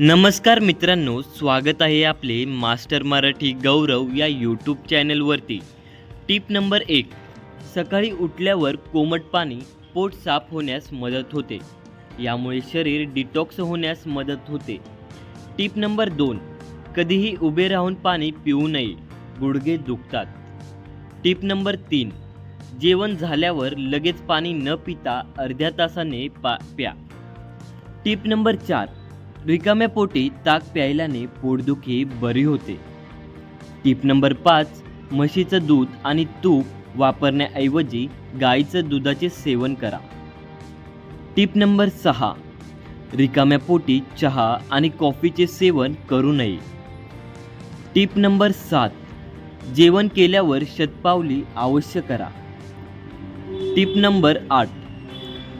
नमस्कार मित्रांनो स्वागत आहे आपले मास्टर मराठी गौरव या यूट्यूब चॅनलवरती. टिप नंबर एक सकाळी उठल्यावर कोमट पाणी पोट साफ होण्यास मदत होते. यामुळे शरीर डिटॉक्स होण्यास मदत होते. टिप नंबर दोन कधीही उभे राहून पाणी पिऊ नये गुडघे दुखतात. टिप नंबर तीन जेवण झाल्यावर लगेच पाणी न पिता अर्ध्या तासाने पा प्या. टिप नंबर चार रिकाम्या पोटी ताक प्यायल्याने पोटदुखी बरी होते. टीप नंबर पाच म्हशीचं दूध आणि तूप वापरण्याऐवजी गाईचं दुधाचे सेवन करा. टीप नंबर सहा रिकाम्या पोटी चहा आणि कॉफीचे सेवन करू नये. टीप नंबर सात जेवण केल्यावर शतपावली अवश्य करा. टीप नंबर आठ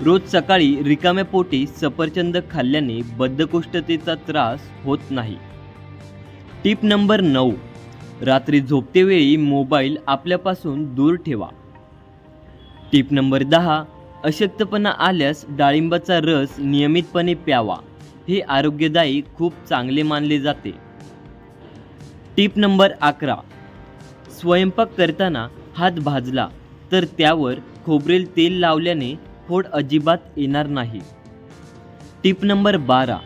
रोज सकाळी रिकाम्या पोटी सफरचंद खाल्ल्याने बद्धकोष्ठतेचा त्रास होत नाही. टिप नंबर नऊ. रात्री झोपतेवेळी मोबाईल आपल्यापासून दूर ठेवा. टिप नंबर दहा. अशक्तपणा आल्यास डाळिंबाचा रस नियमितपणे प्यावा. हे आरोग्यदायी खूप चांगले मानले जाते. टिप नंबर अकरा. स्वयंपाक करताना हात भाजला तर त्यावर खोबरेल तेल लावल्याने फोड अजिबात येणार नाही. टिप नंबर बारा.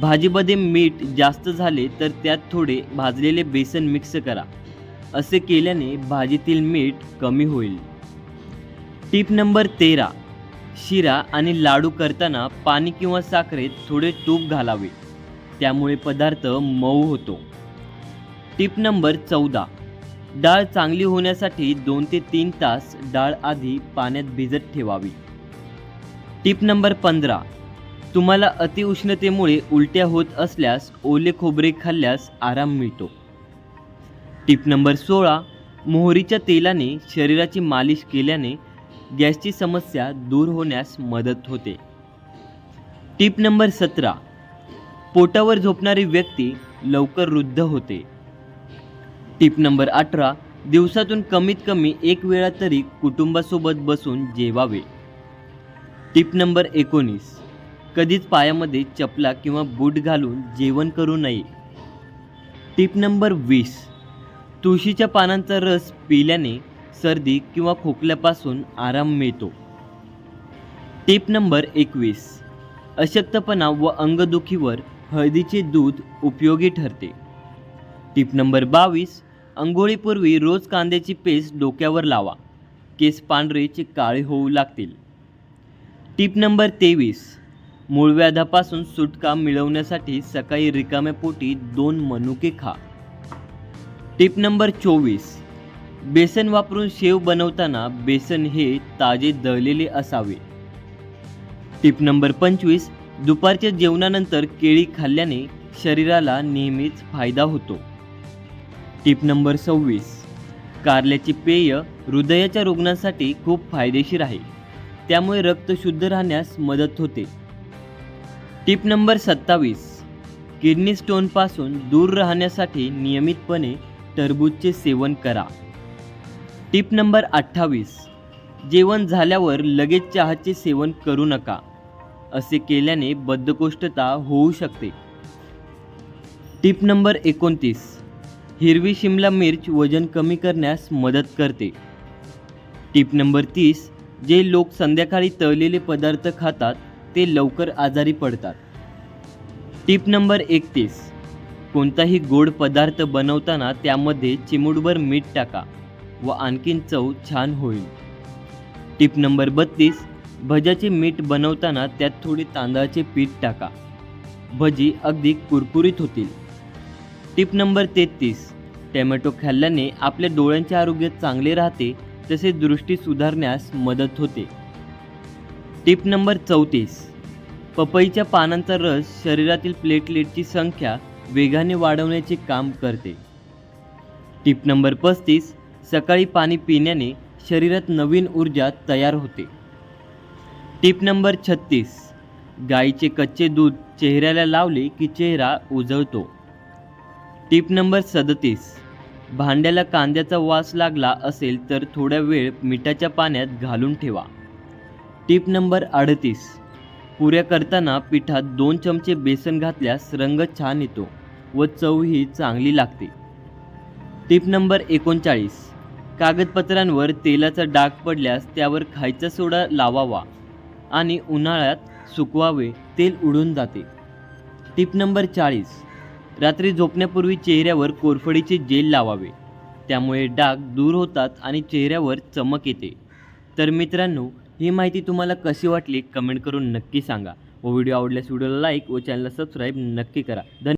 भाजीमध्ये मीठ जास्त झाले तर त्यात थोडे भाजलेले बेसन मिक्स करा. असे केल्याने भाजीतील मीठ कमी होईल. टिप नंबर तेरा. शिरा आणि लाडू करताना पाणी किंवा साखरेत थोडे तूप घालावे. त्यामुळे पदार्थ मऊ होतो. टिप नंबर चौदा. डाळ चांगली होण्यासाठी दोन ते तीन तास डाळ आधी पाण्यात भिजत ठेवावी. टिप नंबर पंधरा. तुम्हाला अतिउष्णतेमुळे उलट्या होत असल्यास ओले खोबरे खाल्ल्यास आराम मिळतो. टिप नंबर सोळा. मोहरीच्या तेलाने शरीराची मालिश केल्याने गॅसची समस्या दूर होण्यास मदत होते. टिप नंबर सतरा. पोटावर झोपणारी व्यक्ती लवकर वृद्ध होते. टिप नंबर अठरा. दिवसातून कमीत कमी एक वेळा तरी कुटुंबासोबत बसून जेवावे. टिप नंबर एकोणीस. कधीच पायामध्ये चपला किंवा बूट घालून जेवण करू नये. टिप नंबर वीस. तुळशीच्या पानांचा रस पिल्याने सर्दी किंवा खोकल्यापासून आराम मिळतो. टिप नंबर एकवीस. अशक्तपणा व अंगदुखीवर हळदीचे दूध उपयोगी ठरते. टिप नंबर बावीस. अंघोळीपूर्वी रोज कांद्याची पेस्ट डोक्यावर लावा. केस पांढरेचे काळे होऊ लागतील. टिप नंबर तेवीस. मूळव्याधापासून सुटका मिळवण्यासाठी सकाळी रिकाम्या पोटी दोन मनुके खा. टिप नंबर चोवीस. बेसन वापरून शेव बनवताना बेसन हे ताजे दळलेले असावे. टिप नंबर पंचवीस. दुपारच्या जेवणानंतर केळी खाल्ल्याने शरीराला नेहमीच फायदा होतो. टिप नंबर सव्वीस. कारल्याची पेय हृदयाच्या रुग्णांसाठी खूप फायदेशीर आहे. त्यामुळे रक्त शुद्ध राहण्यास मदत होते. टिप नंबर सत्तावीस. किडनी स्टोनपासून दूर राहण्यासाठी नियमितपणे टरबूजचे सेवन करा. टिप नंबर अठ्ठावीस. जेवण झाल्यावर लगेच चहाचे सेवन करू नका असे केल्याने बद्धकोष्ठता होऊ शकते. टिप नंबर एकोणतीस. हिरवी शिमला मिर्च वजन कमी करण्यास मदत करते. टिप नंबर तीस. जे लोक संध्याकाळी तळलेले पदार्थ खातात ते लवकर आजारी पडतात. टिप नंबर एकतीस. कोणताही गोड पदार्थ बनवताना त्यामध्ये चिमूटभर मीठ टाका व आणखीन चव छान होईल. टिप नंबर बत्तीस. भज्याचे मीठ बनवताना त्यात थोडे तांदळाचे पीठ टाका. भजी अगदी कुरकुरीत होतील. टिप नंबर तेहतीस. टॅमॅटो खाल्ल्याने आपल्या डोळ्यांचे आरोग्य चांगले राहते तसे दृष्टी सुधारण्यास मदत होते. टिप नंबर चौतीस. पपईच्या पानांचा रस शरीरातील प्लेटलेटची संख्या वेगाने वाढवण्याचे काम करते. टिप नंबर पस्तीस. सकाळी पाणी पिण्याने शरीरात नवीन ऊर्जा तयार होते. टिप नंबर छत्तीस. गाईचे कच्चे दूध चेहऱ्याला लावले की चेहरा उजळतो. टिप नंबर सदतीस. भांड्याला कांद्याचा वास लागला असेल तर थोड्या वेळ मिठाच्या पाण्यात घालून ठेवा. टिप नंबर अडतीस. पुऱ्या करताना पिठात दोन चमचे बेसन घातल्यास रंग छान येतो व चवही चांगली लागते. टिप नंबर एकोणचाळीस. कागदपत्रांवर तेलाचा डाग पडल्यास त्यावर खायचा सोडा लावावा आणि उन्हाळ्यात सुकवावे तेल उडून जाते. टिप नंबर चाळीस. रात्री झोपण्यापूर्वी चेहऱ्यावर कोरफडीचे जेल लावावे. त्यामुळे डाग दूर होतात आणि चेहऱ्यावर चमक येते. तर मित्रांनो ही माहिती तुम्हाला कशी वाटली? कमेंट करून नक्की सांगा. व व्हिडिओ आवडल्यास व्हिडिओला लाईक व चॅनलला सबस्क्राईब नक्की करा. धन्यवाद